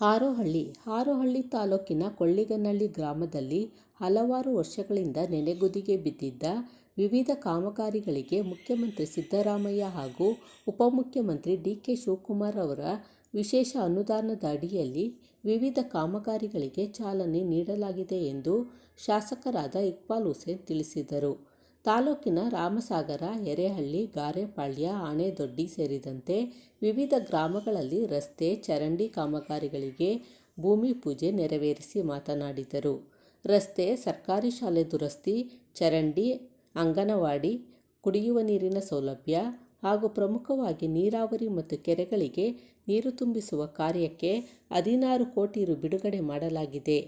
ಹಾರೋಹಳ್ಳಿ ಹಾರೋಹಳ್ಳಿ ತಾಲೂಕಿನ ಕೊಳ್ಳಿಗನಹಳ್ಳಿ ಗ್ರಾಮದಲ್ಲಿ ಹಲವಾರು ವರ್ಷಗಳಿಂದ ನೆನೆಗುದಿಗೆ ಬಿದ್ದಿದ್ದ ವಿವಿಧ ಕಾಮಗಾರಿಗಳಿಗೆ ಮುಖ್ಯಮಂತ್ರಿ ಸಿದ್ದರಾಮಯ್ಯ ಹಾಗೂ ಉಪಮುಖ್ಯಮಂತ್ರಿ ಡಿ ಕೆ ಶಿವಕುಮಾರ್ ಅವರ ವಿಶೇಷ ಅನುದಾನದ ಅಡಿಯಲ್ಲಿ ವಿವಿಧ ಕಾಮಗಾರಿಗಳಿಗೆ ಚಾಲನೆ ನೀಡಲಾಗಿದೆ ಎಂದು ಶಾಸಕರಾದ ಇಕ್ಬಾಲ್ ಹುಸೇನ್ ತಿಳಿಸಿದರು. ತಾಲೂಕಿನ ರಾಮಸಾಗರ, ಎರೆಹಳ್ಳಿ, ಗಾರೆಪಾಳ್ಯ, ಆಣೆದೊಡ್ಡಿ ಸೇರಿದಂತೆ ವಿವಿಧ ಗ್ರಾಮಗಳಲ್ಲಿ ರಸ್ತೆ, ಚರಂಡಿ ಕಾಮಗಾರಿಗಳಿಗೆ ಭೂಮಿ ಪೂಜೆ ನೆರವೇರಿಸಿ ಮಾತನಾಡಿದರು. ರಸ್ತೆ, ಸರ್ಕಾರಿ ಶಾಲೆ ದುರಸ್ತಿ, ಚರಂಡಿ, ಅಂಗನವಾಡಿ, ಕುಡಿಯುವ ನೀರಿನ ಸೌಲಭ್ಯ ಹಾಗೂ ಪ್ರಮುಖವಾಗಿ ನೀರಾವರಿ ಮತ್ತು ಕೆರೆಗಳಿಗೆ ನೀರು ತುಂಬಿಸುವ ಕಾರ್ಯಕ್ಕೆ ಹದಿನಾರು ಕೋಟಿ ರು ಬಿಡುಗಡೆ ಮಾಡಲಾಗಿದೆ.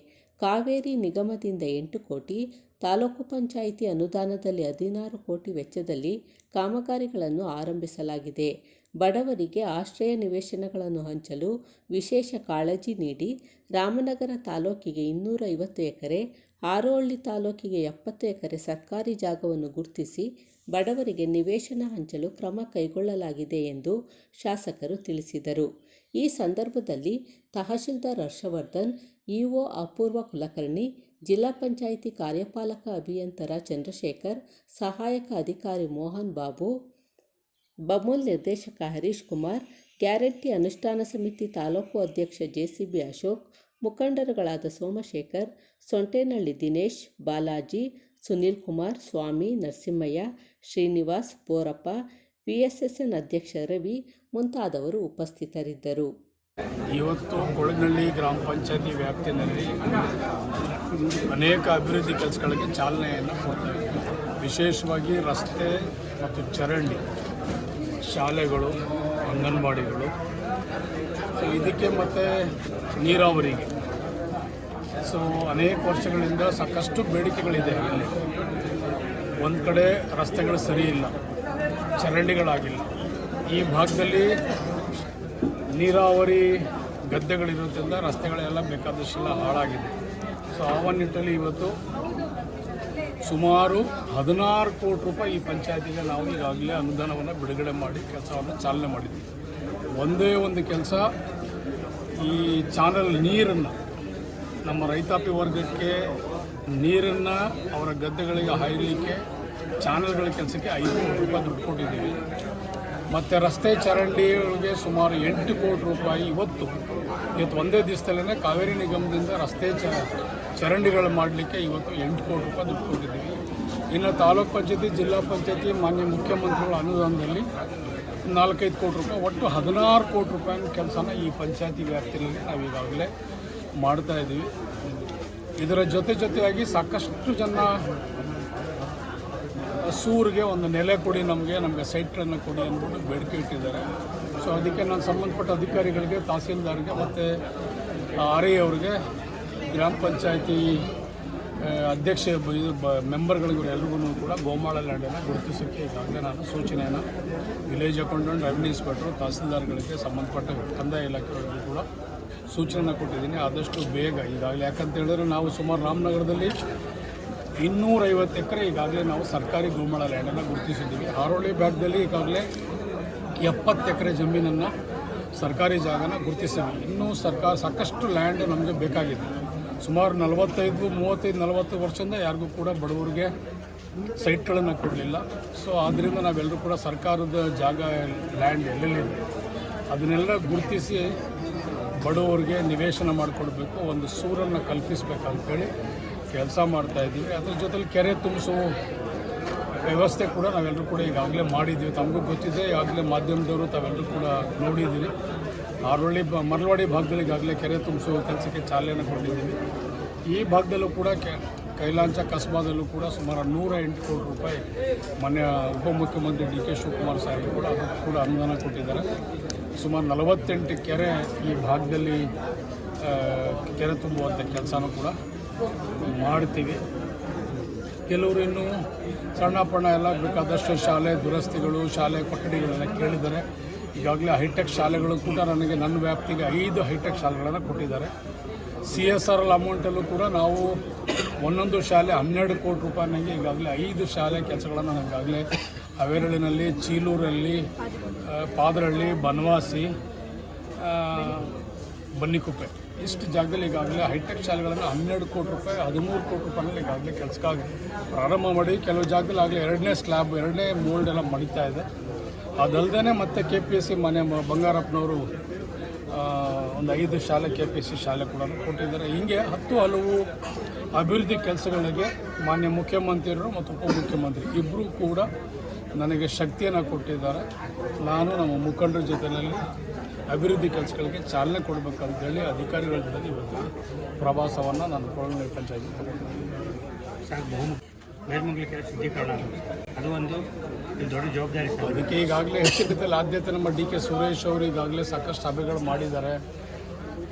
ಕಾವೇರಿ ನಿಗಮದಿಂದ ಎಂಟು ಕೋಟಿ ತಾಲೂಕು ಪಂಚಾಯಿತಿ ಅನುದಾನದಲ್ಲಿ ಹದಿನಾರು ಕೋಟಿ ವೆಚ್ಚದಲ್ಲಿ ಕಾಮಗಾರಿಗಳನ್ನು ಆರಂಭಿಸಲಾಗಿದೆ. ಬಡವರಿಗೆ ಆಶ್ರಯ ನಿವೇಶನಗಳನ್ನು ಹಂಚಲು ವಿಶೇಷ ಕಾಳಜಿ ನೀಡಿ ರಾಮನಗರ ತಾಲೂಕಿಗೆ ಇನ್ನೂರ ಐವತ್ತು ಎಕರೆ ಹಾರೋಹಳ್ಳಿ ತಾಲೂಕಿಗೆ ಎಪ್ಪತ್ತು ಎಕರೆ ಸರ್ಕಾರಿ ಜಾಗವನ್ನು ಗುರುತಿಸಿ ಬಡವರಿಗೆ ನಿವೇಶನ ಹಂಚಲು ಕ್ರಮ ಕೈಗೊಳ್ಳಲಾಗಿದೆ ಎಂದು ಶಾಸಕರು ತಿಳಿಸಿದರು. ಈ ಸಂದರ್ಭದಲ್ಲಿ ತಹಶೀಲ್ದಾರ್ ಹರ್ಷವರ್ಧನ್, ಇಒ ಅಪೂರ್ವ ಕುಲಕರ್ಣಿ ಜಿಲ್ಲಾ ಪಂಚಾಯಿತಿ ಕಾರ್ಯಪಾಲಕ ಅಭಿಯಂತರ ಚಂದ್ರಶೇಖರ್, ಸಹಾಯಕ ಅಧಿಕಾರಿ ಮೋಹನ್ ಬಾಬು, ಬಮೂಲ್ ನಿರ್ದೇಶಕ ಹರೀಶ್ ಕುಮಾರ್, ಗ್ಯಾರಂಟಿ ಅನುಷ್ಠಾನ ಸಮಿತಿ ತಾಲೂಕು ಅಧ್ಯಕ್ಷ ಜೆಸಿಬಿ ಅಶೋಕ್, ಮುಖಂಡರುಗಳಾದ ಸೋಮಶೇಖರ್, ಸೊಂಟೇನಹಳ್ಳಿ ದಿನೇಶ್, ಬಾಲಾಜಿ, ಸುನೀಲ್ ಕುಮಾರ್, ಸ್ವಾಮಿ, ನರಸಿಂಹಯ್ಯ, ಶ್ರೀನಿವಾಸ್, ಬೋರಪ್ಪ, ವಿಎಸ್ಎಸ್ಎನ್ ಅಧ್ಯಕ್ಷ ರವಿ ಮುಂತಾದವರು ಉಪಸ್ಥಿತರಿದ್ದರು. ಇವತ್ತು ಕೊಳನಹಳ್ಳಿ ಗ್ರಾಮ ಪಂಚಾಯತಿ ವ್ಯಾಪ್ತಿಯಲ್ಲಿ ಅನೇಕ ಅಭಿವೃದ್ಧಿ ಕೆಲಸಗಳಿಗೆ ಚಾಲನೆಯನ್ನು ಕೊಡ್ತಾ ಇದ್ದೀವಿ. ವಿಶೇಷವಾಗಿ ರಸ್ತೆ ಮತ್ತು ಚರಂಡಿ ಶಾಲೆಗಳು, ಅಂಗನವಾಡಿಗಳು. ಸೊ ಇದಕ್ಕೆ ಮತ್ತು ನೀರಾವರಿಗೆ ಸೊ ಅನೇಕ ವರ್ಷಗಳಿಂದ ಸಾಕಷ್ಟು ಬೇಡಿಕೆಗಳಿದೆ ಅಲ್ಲಿ ಒಂದು ಕಡೆ ರಸ್ತೆಗಳು ಸರಿ ಇಲ್ಲ, ಚರಂಡಿಗಳಾಗಿಲ್ಲ. ಈ ಭಾಗದಲ್ಲಿ ನೀರಾವರಿ ಗದ್ದೆಗಳಿರೋದ್ರಿಂದ ರಸ್ತೆಗಳೆಲ್ಲ ಬೇಕಾದಷ್ಟೆಲ್ಲ ಹಾಳಾಗಿದೆ. ಸೊ ಆ ನಿಟ್ಟಲ್ಲಿ ಇವತ್ತು ಸುಮಾರು ಹದಿನಾರು ಕೋಟಿ ರೂಪಾಯಿ ಈ ಪಂಚಾಯತಿಗೆ ನಾವು ಈಗಾಗಲೇ ಅನುದಾನವನ್ನು ಬಿಡುಗಡೆ ಮಾಡಿ ಕೆಲಸವನ್ನು ಚಾಲನೆ ಮಾಡಿದ್ದೀವಿ ಒಂದೇ ಒಂದು ಕೆಲಸ ಈ ಚಾನಲ್ ನೀರನ್ನು ನಮ್ಮ ರೈತಾಪಿ ವರ್ಗಕ್ಕೆ ನೀರನ್ನು ಅವರ ಗದ್ದೆಗಳಿಗೆ ಹಾಯಲಿಕ್ಕೆ ಚಾನಲ್ಗಳ ಕೆಲಸಕ್ಕೆ ಐದು ಕೋಟಿ ರೂಪಾಯಿ ದುಡ್ಡು ಕೊಟ್ಟಿದ್ದೀವಿ. ಮತ್ತು ರಸ್ತೆ ಚರಂಡಿಗಳಿಗೆ ಸುಮಾರು ಎಂಟು ಕೋಟಿ ರೂಪಾಯಿ ಇವತ್ತು ಇವತ್ತು ಒಂದೇ ದಿವಸದಲ್ಲೇ ಕಾವೇರಿ ನಿಗಮದಿಂದ ರಸ್ತೆ ಚ, ಚರಂಡಿಗಳು ಮಾಡಲಿಕ್ಕೆ ಇವತ್ತು ಎಂಟು ಕೋಟಿ ರೂಪಾಯಿ ದುಡ್ಡು ಕೊಟ್ಟಿದ್ದೀವಿ. ಇನ್ನು ತಾಲೂಕು ಪಂಚಾಯತಿ, ಜಿಲ್ಲಾ ಪಂಚಾಯತಿ, ಮಾನ್ಯ ಮುಖ್ಯಮಂತ್ರಿಗಳ ಅನುದಾನದಲ್ಲಿ ನಾಲ್ಕೈದು ಕೋಟಿ ರೂಪಾಯಿ, ಒಟ್ಟು ಹದಿನಾರು ಕೋಟಿ ರೂಪಾಯಿನ ಕೆಲಸನ ಈ ಪಂಚಾಯತಿ ವ್ಯಾಪ್ತಿಯಲ್ಲಿ ನಾವು ಈಗಾಗಲೇ ಮಾಡ್ತಾ ಇದ್ದೀವಿ. ಇದರ ಜೊತೆ ಜೊತೆಯಾಗಿ ಸಾಕಷ್ಟು ಜನ ಸೂರಿಗೆ ಒಂದು ನೆಲೆ ಕೊಡಿ, ನಮಗೆ ನಮಗೆ ಸೈಟ್ಗಳನ್ನು ಕೊಡಿ ಅಂದ್ಬಿಟ್ಟು ಬೇಡಿಕೆ ಇಟ್ಟಿದ್ದಾರೆ. ಸೊ ಅದಕ್ಕೆ ನಾನು ಸಂಬಂಧಪಟ್ಟ ಅಧಿಕಾರಿಗಳಿಗೆ, ತಹಸೀಲ್ದಾರ್ಗೆ ಮತ್ತು ಆರ್ ಅವ್ರಿಗೆ ಗ್ರಾಮ ಪಂಚಾಯತಿ ಅಧ್ಯಕ್ಷ, ಇದು, ಬ, ಮೆಂಬರ್ಗಳಿಗೂ, ಎಲ್ರಿಗೂ ಕೂಡ ಗೋಮಾಳ ಲ್ಯಾಂಡನ್ನು ಗುರುತಿಸೋಕ್ಕೆ ಈಗಾಗಲೇ ನಾನು ಸೂಚನೆಯನ್ನು ವಿಲೇಜ್ ಅಕೌಂಟೆಂಟ್, ರೆವಿನ್ಯೂ ಇನ್ಸ್ಪೆಕ್ಟ್ರು, ತಹಸೀಲ್ದಾರ್ಗಳಿಗೆ ಸಂಬಂಧಪಟ್ಟ ಕಂದಾಯ ಇಲಾಖೆಗಳಿಗೂ ಕೂಡ ಸೂಚನೆಯನ್ನು ಕೊಟ್ಟಿದ್ದೀನಿ. ಆದಷ್ಟು ಬೇಗ ಈಗಾಗಲೇ ಯಾಕಂತ ಹೇಳಿದ್ರೆ ನಾವು ಸುಮಾರು ರಾಮನಗರದಲ್ಲಿ ಇನ್ನೂರೈವತ್ತು ಎಕರೆ ಈಗಾಗಲೇ ನಾವು ಸರ್ಕಾರಿ ಗೋಮಾಳ ಲ್ಯಾಂಡನ್ನು ಗುರುತಿಸಿದ್ದೀವಿ. ಹಾರೋಳಿ ಭಾಗದಲ್ಲಿ ಈಗಾಗಲೇ ಎಪ್ಪತ್ತು ಎಕರೆ ಜಮೀನನ್ನು ಸರ್ಕಾರಿ ಜಾಗನ ಗುರುತಿಸಿದ್ವಿ ಇನ್ನೂ ಸರ್ಕಾರ ಸಾಕಷ್ಟು ಲ್ಯಾಂಡ್ ನಮಗೆ ಬೇಕಾಗಿದೆ. ಸುಮಾರು ನಲವತ್ತೈದು, ಮೂವತ್ತೈದು, ನಲವತ್ತು ವರ್ಷದಿಂದ ಯಾರಿಗೂ ಕೂಡ ಬಡವರಿಗೆ ಸೈಟ್ಗಳನ್ನು ಕೊಡಲಿಲ್ಲ. ಸೊ ಆದ್ದರಿಂದ ನಾವೆಲ್ಲರೂ ಕೂಡ ಸರ್ಕಾರದ ಜಾಗ, ಲ್ಯಾಂಡ್ ಎಲ್ಲೆಲ್ಲಿದೆ, ಅದನ್ನೆಲ್ಲ ಗುರುತಿಸಿ ಬಡವರಿಗೆ ನಿವೇಶನ ಮಾಡಿಕೊಡ್ಬೇಕು, ಒಂದು ಸೂರನ್ನು ಕಲ್ಪಿಸ್ಬೇಕಂತೇಳಿ ಕೆಲಸ ಮಾಡ್ತಾ ಇದ್ದೀವಿ. ಅದ್ರ ಜೊತೆಲಿ ಕೆರೆ ತುಂಬಿಸೋ ವ್ಯವಸ್ಥೆ ಕೂಡ ನಾವೆಲ್ಲರೂ ಕೂಡ ಈಗಾಗಲೇ ಮಾಡಿದ್ದೀವಿ. ತಮಗೂ ಗೊತ್ತಿದೆ, ಈಗಾಗಲೇ ಮಾಧ್ಯಮದವರು ತಾವೆಲ್ಲರೂ ಕೂಡ ನೋಡಿದ್ದೀವಿ ಆರೋಳಿ ಬ, ಮರಳವಾಡಿ ಭಾಗದಲ್ಲಿ ಈಗಾಗಲೇ ಕೆರೆ ತುಂಬಿಸುವ ಕೆಲಸಕ್ಕೆ ಚಾಲನೆ ಕೊಟ್ಟಿದ್ದೀವಿ ಈ ಭಾಗದಲ್ಲೂ ಕೂಡ ಕೆ, ಕೈಲಾಂಚ ಕಸ್ಬಾದಲ್ಲೂ ಕೂಡ ಸುಮಾರು ನೂರ ಎಂಟು ಕೋಟಿ ರೂಪಾಯಿ ಮೊನ್ನೆ ಉಪಮುಖ್ಯಮಂತ್ರಿ ಡಿ ಕೆ ಶಿವಕುಮಾರ್ ಸಾಹೇಬ್ ಕೂಡ ಅದಕ್ಕೆ ಕೂಡ ಅನುದಾನ ಕೊಟ್ಟಿದ್ದಾರೆ. ಸುಮಾರು ನಲವತ್ತೆಂಟು ಕೆರೆ ಈ ಭಾಗದಲ್ಲಿ ಕೆರೆ ತುಂಬುವಂಥ ಕೆಲಸನೂ ಕೂಡ ಮಾಡ್ತೀವಿ. ಕೆಲವರು ಇನ್ನೂ ಸಣ್ಣ ಪಣ್ಣ ಎಲ್ಲ ಬೇಕಾದಷ್ಟು ಶಾಲೆ ದುರಸ್ತಿಗಳು, ಶಾಲೆ ಕೊಠಡಿಗಳೆಲ್ಲ ಕೇಳಿದ್ದಾರೆ. ಈಗಾಗಲೇ ಹೈಟೆಕ್ ಶಾಲೆಗಳು ಕೂಡ ನನಗೆ ನನ್ನ ವ್ಯಾಪ್ತಿಗೆ ಐದು ಹೈಟೆಕ್ ಶಾಲೆಗಳನ್ನು ಕೊಟ್ಟಿದ್ದಾರೆ. ಸಿ ಎಸ್ ಆರ್ ಎಲ್ ಅಮೌಂಟಲ್ಲೂ ಕೂಡ ನಾವು ಒಂದೊಂದು ಶಾಲೆ ಹನ್ನೆರಡು ಕೋಟಿ ರೂಪಾಯಿನಾಗೆ ಈಗಾಗಲೇ ಐದು ಶಾಲೆ ಕೆಲಸಗಳನ್ನು ನನಗಾಗಲೇ ಅವೇರಳಿನಲ್ಲಿ ಚೀಲೂರಲ್ಲಿ ಪಾದರಳ್ಳಿ, ಬನವಾಸಿ ಬನ್ನಿಕುಪ್ಪೆ. ಇಷ್ಟು ಜಾಗದಲ್ಲಿ ಈಗಾಗಲೇ ಹೈಟೆಕ್ ಶಾಲೆಗಳನ್ನು ಹನ್ನೆರಡು ಕೋಟಿ ರೂಪಾಯಿ, ಹದಿಮೂರು ಕೋಟಿ ರೂಪಾಯಿನಲ್ಲಿ ಈಗಾಗಲೇ ಕೆಲಸಕ್ಕಾಗಿ ಪ್ರಾರಂಭ ಮಾಡಿ, ಕೆಲವು ಜಾಗದಲ್ಲಿ ಆಗಲೇ ಎರಡನೇ ಸ್ಲ್ಯಾಬ್ ಎರಡನೇ ಮೋಲ್ಡ್ ಎಲ್ಲ ಮಡಿತಾ ಇದೆ. ಅದಲ್ಲದೆ ಮತ್ತೆ ಕೆ ಪಿ ಎಸ್ ಸಿ ಮನೆ ಬಂಗಾರಪ್ಪನವರು ಒಂದು ಐದು ಶಾಲೆ ಕೆ ಪಿ ಎಸ್ ಸಿ ಶಾಲೆ ಕೂಡ ಕೊಟ್ಟಿದ್ದಾರೆ. ಹೀಗೆ ಹತ್ತು ಹಲವು ಅಭಿವೃದ್ಧಿ ಕೆಲಸಗಳಿಗೆ ಮಾನ್ಯ ಮುಖ್ಯಮಂತ್ರಿಗಳು ಮತ್ತು ಉಪಮುಖ್ಯಮಂತ್ರಿ ಇಬ್ಬರೂ ಕೂಡ ನನಗೆ ಶಕ್ತಿಯನ್ನು ಕೊಟ್ಟಿದ್ದಾರೆ. ನಾನು ನಮ್ಮ ಮುಖಂಡರ ಜೊತೆಯಲ್ಲಿ ಅಭಿವೃದ್ಧಿ ಕೆಲಸಗಳಿಗೆ ಚಾಲನೆ ಕೊಡಬೇಕಂತೇಳಿ ಅಧಿಕಾರಿಗಳ ಜೊತೆ ಇವತ್ತು ಪ್ರವಾಸವನ್ನು ನಾನು ಕೊಳಗನಹಳ್ಳಿ ಪಂಚಾಯತಿ ಶುದ್ಧೀಕರಣ ಅದು ಒಂದು ದೊಡ್ಡ ಜವಾಬ್ದಾರಿ ಅದಕ್ಕೆ ಈಗಾಗಲೇ ಹೆಚ್ಚಿನ ಆದ್ಯತೆ ನಮ್ಮ ಡಿ ಕೆ ಸುರೇಶ್ ಅವರು ಈಗಾಗಲೇ ಸಾಕಷ್ಟು ಸಭೆಗಳು ಮಾಡಿದ್ದಾರೆ.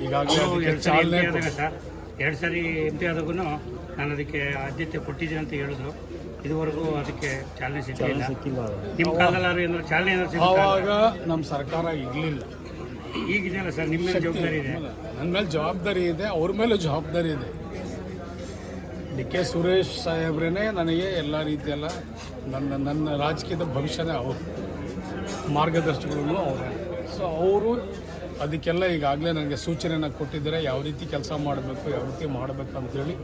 ಈಗಾಗಲೇ ಎರಡು ಸರಿ ಚಾಲನೆ ಸರ್ ಎರಡು ಸಾರಿ ಎಂ ಪಿ ಆದಾಗೂ ನಾನು ಅದಕ್ಕೆ ಆದ್ಯತೆ ಕೊಟ್ಟಿದ್ದೀನಿ ಅಂತ ಹೇಳಿದ್ರು. ಇದುವರೆಗೂ ಅದಕ್ಕೆ ಚಾಲನೆ ಸಿಕ್ಕಿಲ್ಲ. ನಿಮ್ಮ ಕಾಲದಲ್ಲಿ ಏನಾದ್ರು ಚಾಲನೆ ಏನಾದ್ರು? ಆವಾಗ ನಮ್ಮ ಸರ್ಕಾರ ಇರಲಿಲ್ಲ. ಈಗಿದೆಯಲ್ಲ ಸರ್, ನಿಮ್ಮ ಜವಾಬ್ದಾರಿ ಇದೆ? ನನ್ನ ಮೇಲೆ ಜವಾಬ್ದಾರಿ ಇದೆ, ಅವ್ರ ಮೇಲೆ ಜವಾಬ್ದಾರಿ ಇದೆ. ಡಿ ಕೆ ಸುರೇಶ್ ಸಾಹೇಬ್ರೇ ನನಗೆ ಎಲ್ಲ ರೀತಿಯೆಲ್ಲ ನನ್ನ ನನ್ನ ರಾಜಕೀಯದ ಭವಿಷ್ಯನೇ ಅವರು. ಮಾರ್ಗದರ್ಶಕರು ಅವರೇ. ಸೊ ಅವರು ಅದಕ್ಕೆಲ್ಲ ಈಗಾಗಲೇ ನನಗೆ ಸೂಚನೆಯನ್ನು ಕೊಟ್ಟಿದ್ದಾರೆ, ಯಾವ ರೀತಿ ಕೆಲಸ ಮಾಡಬೇಕು, ಯಾವ ರೀತಿ ಮಾಡಬೇಕು ಅಂತೇಳಿ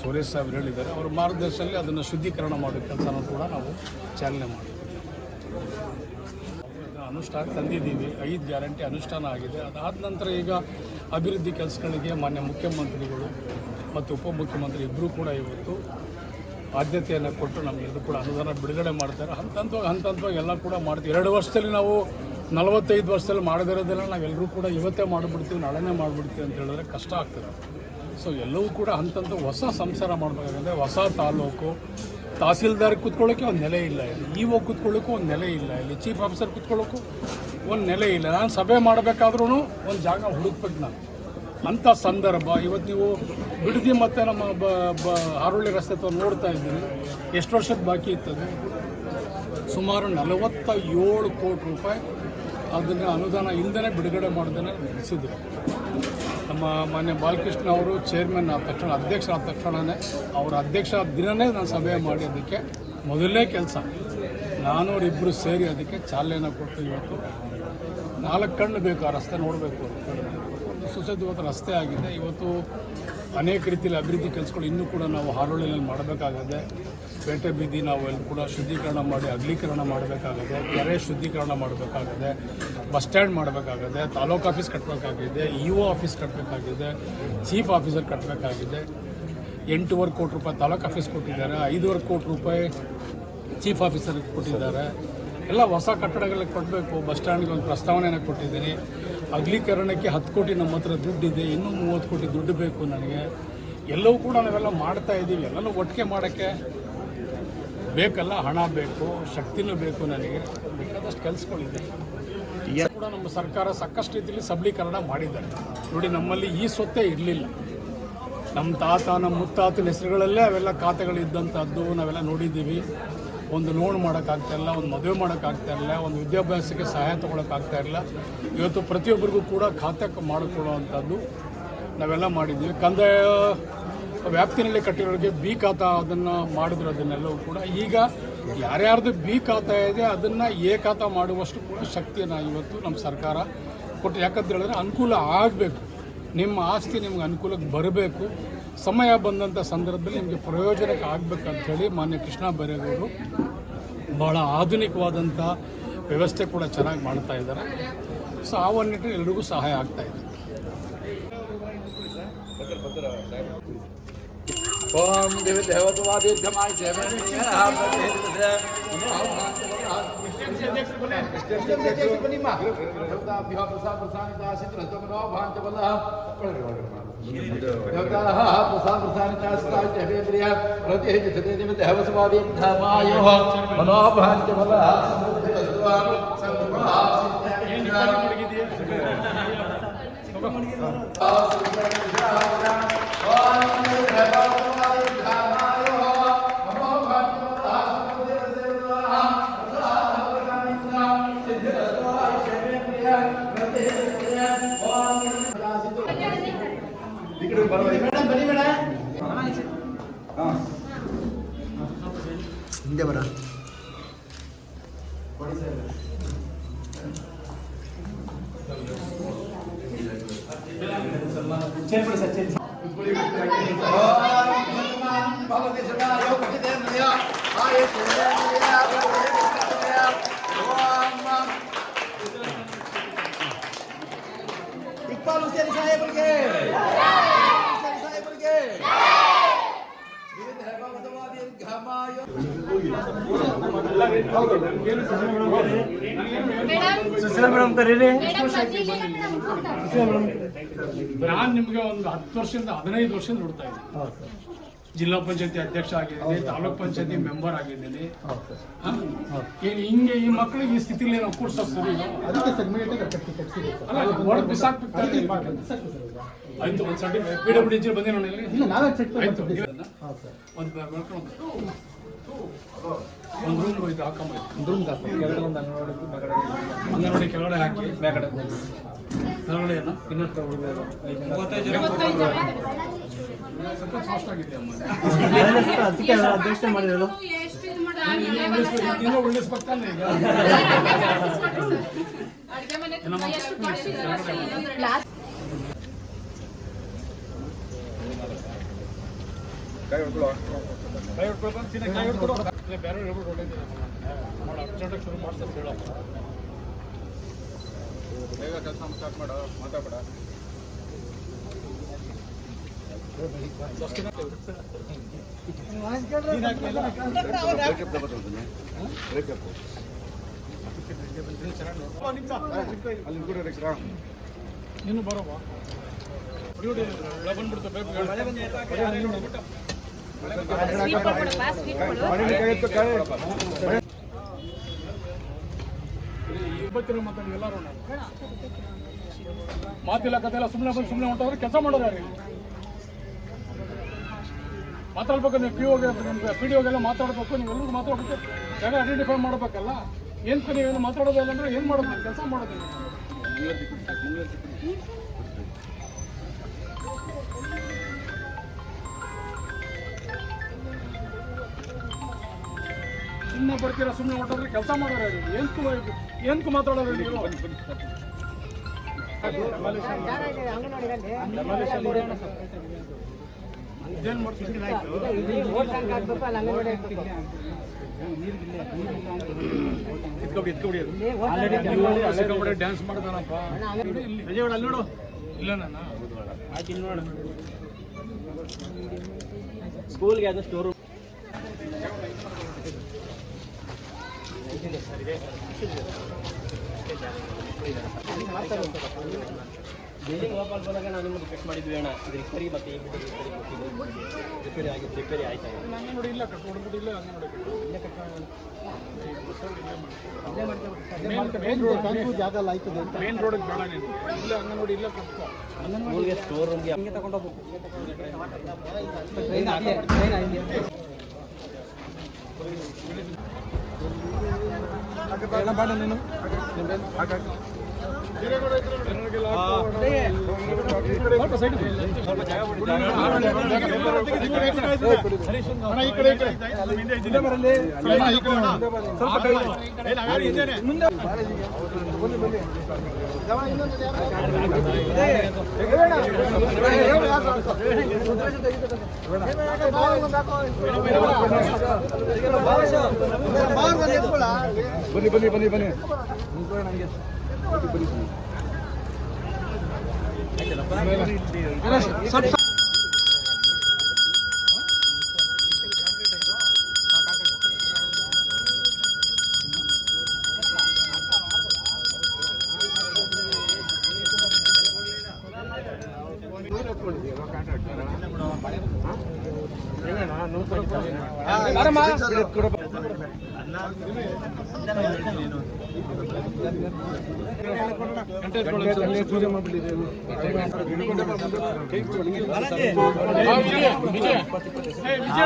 ಸುರೇಶ್ ಸಾಹೇಬ್ರು ಹೇಳಿದ್ದಾರೆ. ಅವ್ರ ಮಾರ್ಗದರ್ಶನದಲ್ಲಿ ಅದನ್ನು ಶುದ್ಧೀಕರಣ ಮಾಡೋ ಕೆಲಸನೂ ಕೂಡ ನಾವು ಚಾಲನೆ ಮಾಡಿದ್ದೀವಿ ಅನುಷ್ಠಾನ ತಂದಿದ್ದೀವಿ. ಐದು ಗ್ಯಾರಂಟಿ ಅನುಷ್ಠಾನ ಆಗಿದೆ. ಅದಾದ ನಂತರ ಈಗ ಅಭಿವೃದ್ಧಿ ಕೆಲಸಗಳಿಗೆ ಮಾನ್ಯ ಮುಖ್ಯಮಂತ್ರಿಗಳು ಮತ್ತು ಉಪಮುಖ್ಯಮಂತ್ರಿ ಇಬ್ಬರೂ ಕೂಡ ಇವತ್ತು ಆದ್ಯತೆಯನ್ನು ಕೊಟ್ಟು ನಮಗೆಲ್ಲರೂ ಕೂಡ ಅನುದಾನ ಬಿಡುಗಡೆ ಮಾಡ್ತಾರೆ. ಹಂತ ಹಂತವಾಗಿ ಹಂತ ಹಂತವಾಗಿ ಎಲ್ಲ ಕೂಡ ಮಾಡ್ತೀವಿ. ಎರಡು ವರ್ಷದಲ್ಲಿ ನಾವು ನಲವತ್ತೈದು ವರ್ಷದಲ್ಲಿ ಮಾಡದಿರೋದೆಲ್ಲ ನಾವೆಲ್ಲರೂ ಕೂಡ ಇವತ್ತೇ ಮಾಡಿಬಿಡ್ತೀವಿ, ನಾಳೆನೇ ಮಾಡಿಬಿಡ್ತೀವಿ ಅಂತ ಹೇಳಿದ್ರೆ ಕಷ್ಟ ಆಗ್ತದೆ. ಸೊ ಎಲ್ಲವೂ ಕೂಡ ಹಂತ ಹೊಸ ಸಂಸಾರ ಮಾಡಬೇಕಾದ್ರೆ ಹೊಸ ತಾಲೂಕು ತಹಸೀಲ್ದಾರ್ ಕೂತ್ಕೊಳ್ಳೋಕೆ ಒಂದು ನೆಲೆ ಇಲ್ಲ ಇಲ್ಲಿ. ಇ ಒ ಕೂತ್ಕೊಳ್ಳೋಕ್ಕೂ ಒಂದು ನೆಲೆ ಇಲ್ಲ ಇಲ್ಲಿ. ಚೀಫ್ ಆಫೀಸರ್ ಕೂತ್ಕೊಳ್ಳೋಕ್ಕೂ ಒಂದು ನೆಲೆ ಇಲ್ಲ. ನಾನು ಸಭೆ ಮಾಡಬೇಕಾದ್ರೂ ಒಂದು ಜಾಗ ಹುಡುಕ್ಬೇಕು ನಾನು. ಅಂಥ ಸಂದರ್ಭ. ಇವತ್ತು ನೀವು ಬಿಡದಿ ಮತ್ತು ನಮ್ಮ ಬ ಬ ಆರೋಳಿ ರಸ್ತೆ ಅಥವಾ ನೋಡ್ತಾ ಇದ್ದೀನಿ ಎಷ್ಟು ವರ್ಷದ ಬಾಕಿ ಇತ್ತದೆ ಸುಮಾರು ನಲವತ್ತ ಏಳು ಕೋಟಿ ರೂಪಾಯಿ ಅದನ್ನು ಅನುದಾನ ಇಲ್ಲದೇ ಬಿಡುಗಡೆ ಮಾಡ್ದೇ ನಡೆಸಿದ್ರು. ನಮ್ಮ ಮಾನ್ಯ ಬಾಲಕೃಷ್ಣ ಅವರು ಚೇರ್ಮನ್ ಆದ ತಕ್ಷಣ ಅಧ್ಯಕ್ಷ ಆದ ತಕ್ಷಣವೇ ಅವರ ಅಧ್ಯಕ್ಷ ದಿನವೇ ನಾನು ಸಭೆ ಮಾಡಿ ಅದಕ್ಕೆ ಮೊದಲನೇ ಕೆಲಸ. ನಾನು ಅವರಿಬ್ಬರು ಸೇರಿ ಅದಕ್ಕೆ ಚಾಲನೆಯನ್ನು ಕೊಟ್ಟು ಇವತ್ತು ನಾಲ್ಕು ಕಣ್ಣು ಬೇಕು ಆ ರಸ್ತೆ ನೋಡಬೇಕು ಒಂದು ಸುಸಜ್ಜಿತ ರಸ್ತೆ ಆಗಿದೆ. ಇವತ್ತು ಅನೇಕ ರೀತಿಯಲ್ಲಿ ಅಭಿವೃದ್ಧಿ ಕೆಲಸಗಳು ಇನ್ನೂ ಕೂಡ ನಾವು ಹಾರೋಳಿನಲ್ಲಿ ಮಾಡಬೇಕಾಗಿದೆ, ಪೇಟೆ ಬೀದಿ ನಾವು ಎಲ್ಲಿ ಕೂಡ ಶುದ್ಧೀಕರಣ ಮಾಡಿ ಅಗಲೀಕರಣ ಮಾಡಬೇಕಾಗಿದೆ, ಕೆರೆ ಶುದ್ಧೀಕರಣ ಮಾಡಬೇಕಾಗಿದೆ, ಬಸ್ ಸ್ಟ್ಯಾಂಡ್ ಮಾಡಬೇಕಾಗಿದೆ, ತಾಲೂಕು ಆಫೀಸ್ ಕಟ್ಟಬೇಕಾಗಿದೆ ಇ ಒ ಆಫೀಸ್ ಕಟ್ಟಬೇಕಾಗಿದೆ ಚೀಫ್ ಆಫೀಸರ್ ಕಟ್ಟಬೇಕಾಗಿದೆ ಎಂಟೂವರೆ ಕೋಟಿ ರೂಪಾಯಿ ತಾಲೂಕು ಆಫೀಸ್ ಕೊಟ್ಟಿದ್ದಾರೆ, ಐದೂವರೆ ಕೋಟಿ ರೂಪಾಯಿ ಚೀಫ್ ಆಫೀಸರ್ ಕೊಟ್ಟಿದ್ದಾರೆ. ಎಲ್ಲ ಹೊಸ ಕಟ್ಟಡಗಳಿಗೆ ಕೊಡಬೇಕು, ಬಸ್ ಸ್ಟ್ಯಾಂಡ್ಗೆ ಒಂದು ಪ್ರಸ್ತಾವನೆಯನ್ನು ಕೊಟ್ಟಿದ್ದೀನಿ. ಅಗಲೀಕರಣಕ್ಕೆ ಹತ್ತು ಕೋಟಿ ನಮ್ಮ ಹತ್ರ ದುಡ್ಡಿದೆ ಇನ್ನೂ ಮೂವತ್ತು ಕೋಟಿ ದುಡ್ಡು ಬೇಕು ನನಗೆ. ಎಲ್ಲವೂ ಕೂಡ ನಾವೆಲ್ಲ ಮಾಡ್ತಾ ಇದ್ದೀವಿ ಎಲ್ಲನೂ ಒಟ್ಟಿಗೆ ಮಾಡೋಕ್ಕೆ. ಬೇಕಲ್ಲ ಹಣ ಬೇಕು ಶಕ್ತಿನೂ ಬೇಕು ನನಗೆ. ಬೇಕಾದಷ್ಟು ಕೆಲಸಗಳಿದೆ. ಕೂಡ ನಮ್ಮ ಸರ್ಕಾರ ಸಾಕಷ್ಟು ರೀತಿಯಲ್ಲಿ ಸಬಲೀಕರಣ ಮಾಡಿದ್ದಾರೆ. ನೋಡಿ ನಮ್ಮಲ್ಲಿ ಈ ಸೊತ್ತೇ ಇರಲಿಲ್ಲ. ನಮ್ಮ ತಾತ ನಮ್ಮ ಮುತ್ತಾತನ ಹೆಸರುಗಳಲ್ಲೇ ಅವೆಲ್ಲ ಖಾತೆಗಳಿದ್ದಂಥದ್ದು ನಾವೆಲ್ಲ ನೋಡಿದ್ದೀವಿ. ಒಂದು ಲೋನ್ ಮಾಡೋಕ್ಕಾಗ್ತಾ ಇಲ್ಲ ಒಂದು ಮದುವೆ ಮಾಡೋಕ್ಕಾಗ್ತಾ ಇರಲಿಲ್ಲ ಒಂದು ವಿದ್ಯಾಭ್ಯಾಸಕ್ಕೆ ಸಹಾಯ ತೊಗೊಳಕ್ಕಾಗ್ತಾ ಇರಲಿಲ್ಲ ಇವತ್ತು ಪ್ರತಿಯೊಬ್ಬರಿಗೂ ಕೂಡ ಖಾತೆ ಮಾಡಿಕೊಳ್ಳುವಂಥದ್ದು ನಾವೆಲ್ಲ ಮಾಡಿದ್ದೀವಿ. ಕಂದಾಯ ವ್ಯಾಪ್ತಿನಲ್ಲಿ ಕಟ್ಟಿರೋರಿಗೆ ಬಿ ಖಾತಾ ಅದನ್ನು ಮಾಡಿದ್ರು ಅದನ್ನೆಲ್ಲವೂ ಕೂಡ ಈಗ ಯಾರ್ಯಾರ್ದು ಬಿ ಖಾತಾ ಇದೆ, ಅದನ್ನು ಎ ಖಾತಾ ಮಾಡುವಷ್ಟು ಕೂಡ ಶಕ್ತಿಯನ್ನು ಇವತ್ತು ನಮ್ಮ ಸರ್ಕಾರ ಕೊಟ್ಟು ಯಾಕಂತ ಹೇಳಿದ್ರೆ ಅನುಕೂಲ ಆಗಬೇಕು. ನಿಮ್ಮ ಆಸ್ತಿ ನಿಮ್ಗೆ ಅನುಕೂಲಕ್ಕೆ ಬರಬೇಕು. ಸಮಯ ಬಂದಂಥ ಸಂದರ್ಭದಲ್ಲಿ ನಿಮಗೆ ಪ್ರಯೋಜನಕ್ಕೆ ಆಗಬೇಕಂತ ಹೇಳಿ ಮಾನ್ಯ ಕೃಷ್ಣ ಬೈರೇಗೌಡರು ಭಾಳ ಆಧುನಿಕವಾದಂಥ ವ್ಯವಸ್ಥೆ ಕೂಡ ಚೆನ್ನಾಗಿ ಮಾಡ್ತಾ ಇದ್ದಾರೆ. ಸೊ ಆ ಒಂದು ನಿಟ್ಟಿನಲ್ಲಿ ಎಲ್ರಿಗೂ ಸಹಾಯ ಆಗ್ತಾ ಇದೆ. ಓಂ योगाः प्रसाप्रसारितास्ताच्यभिप्रिया रतिः चिततेजमितहवसुवादिग्धामायोः मनोभान्त्यफलः समुद्रवस्तुवान् सङ्कुमाः सिद्धाः What is that? చెప్పండి సార్ చెప్పండి భగవతి ఇక్బాల్ హుసేన్ సాహెబ్ కే ನಾನು ನಿಮಗೆ ಒಂದು ಹತ್ತು ವರ್ಷದಿಂದ ಹದಿನೈದು ವರ್ಷದಿಂದ ನೋಡ್ತಾ ಇದ್ದೀನಿ. ಜಿಲ್ಲಾ ಪಂಚಾಯತಿ ಅಧ್ಯಕ್ಷ ಆಗಿದ್ದೀನಿ ತಾಲೂಕ್ ಪಂಚಾಯತಿ ಮೆಂಬರ್ ಆಗಿದ್ದೀನಿ. ಏನು ಏನ್ ಹಿಂಗೆ ಈ ಮಕ್ಕಳಿಗೆ ಈ ಸ್ಥಿತಿಲಿ ನಾವು ಅಲ್ಲ ಹೊರಗೆ ಬಿಸಾಕ್ಬಿಡ್ತಾರೆ. ಆಯ್ತು ಒಂದು ಸರ್ಟಿಫಿಕೇಟ್ ಪಿ ಡಬ್ಲ್ಯೂ ಡಿ ಬಂದೆ ನಾನು ಇಲ್ಲಿ. ಇಲ್ಲ ನಾವೇ ಚೆಕ್ ಆಯ್ತು ಮಾಡ್ತೀವಿ ನೀವೆಲ್ಲ? ಹಾಂ ಸರ್ ಒಂದು ಬೆಳ್ಕೊಂಡು ಒಂದು. ರೂಮ್ ಕೆಳಗಡೆ ಒಂದು ಅಂಗನವಾಡಿ ಮೇಗಡೆ ಅಂಗನವಾಡಿ ಕೆಳಗಡೆ ಹಾಕಿ ಮೇಗಡೆ ಕೆಳಗಡೆ ಏನು ಇನ್ನೊಂದು ಜನ ಸಖತ್ ಫಾಸ್ಟ್ ಆಗಿದೆ ಅಮ್ಮ? ಅದಕ್ಕೆ ಅಧ್ಯಕ್ಷತೆ ಮಾಡಿರೋದು? ಎಷ್ಟು ಇದು ಮಾಡಿ ಇನ್ನೂ ಉಳಿಸ್ಬೇಕಾನೆ ಈಗ? ಅಡುಗೆ ಮನೆ ಕೈ ಹಿಡ್ಕೊಳ್ತಾ ತಿನ್ನ ಕೈ ಬೇರೆ ಹೇಳ್ಬಿಟ್ಟು ಅರ್ಜೆಂಟಾಗಿ ಶುರು ಹೇಳಪ್ಪ ಬೇಗ ಕೆಲಸ ಸ್ಟಾರ್ಟ್ ಮಾಡು ಮಾತಾಡ್ಬೇಡ. ನೀನು ಬರೋವ? ಬಂದ್ಬಿಡ್ತು ಬೇಕು ಎಲ್ಲರೂ ಮಾತಿಲ್ಲ ಕತೆ ಎಲ್ಲ ಸುಮ್ಮನೆ ಬಂದು ಸುಮ್ಮನೆ ಹೊಂಟವ್ರೆ, ಕೆಲಸ ಮಾಡೋರು? ಮಾತಾಡ್ಬೇಕು ನೀವು ಪಿ ಓಗೆ ಪಿ ಡಿ ಓಗೆಲ್ಲ ಮಾತಾಡ್ಬೇಕು, ನೀವು ಎಲ್ಲರಿಗೂ ಮಾತಾಡ್ಬೇಕು. ಜಾಗ ಐಡೆಂಟಿಫೈ ಮಾಡ್ಬೇಕಲ್ಲ. ಏನ್ ನೀವೇನು ಮಾತಾಡೋದಿಲ್ಲ ಅಂದ್ರೆ ಏನ್ ಮಾಡೋದು? ಕೆಲಸ ಮಾಡೋದು ಸುಮ್ಮನೆ ಬರ್ತೀರಾ ಸುಮ್ಮನೆ ಹೊಂಟೋದ್ರೆ ಕೆಲಸ ಮಾಡೋರು ಎಂತ ಏನ್ಕು ಮಾತಾಡೋರು ನೀವು? ಡ್ಯಾನ್ಸ್ ನಾನು? ಸ್ಕೂಲ್ಗೆ ಅದು ಸ್ಟೋರ್ ಬಿಲ್ಡಿಂಗ್ ಓಪನ್ ಬಂದಾಗ ನಾವು ನಿಮ್ಗೆ ಚೆಕ್ ಮಾಡಿದ್ವಿ ಅಣ್ಣ ಇದು ರಿಪೇರಿ ಮತ್ತೆ ರಿಪೇರಿ ಕೊಟ್ಟಿದ್ದು ರಿಪೇರಿ ಆಯ್ತು ಆಯ್ತಾ ನೋಡಿ ಇಲ್ಲ ಕಟ್ಟು ಹೊಡ್ಬಿಟ್ಟು ಇಲ್ಲ ಅಂಗನವಾಡಿ ಜಾಗ ಎಲ್ಲ ಆಯ್ತದೆ ಅಂತ ಮೇನ್ ರೋಡಿಗೆ ಬೇಡ ನೀನು ಇಲ್ಲ ಅಂಗನವಾಡಿ ಇಲ್ಲ ಕಟ್ಕೋ ಸ್ಟೋರ್ ರೂಮ್ಗೆ ಹಂಗೆ ತಗೊಂಡು ಬೇಡ ನೀನು ಈ ಕಡೆ ಈ ಕಡೆ ಹಿಂದೆ ಬನ್ನಿ ಬನ್ನಿ ಬನ್ನಿ ಬನ್ನಿ ಬನ್ನಿ ಬನ್ನಿ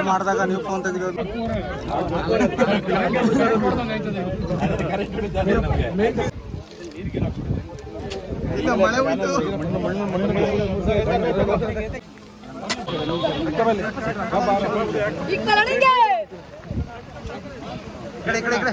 ಮಾಡಿದಾಗ ನೀವು ಫೋನ್ ಕಡೆ ಕಡೆ ಕಡೆ.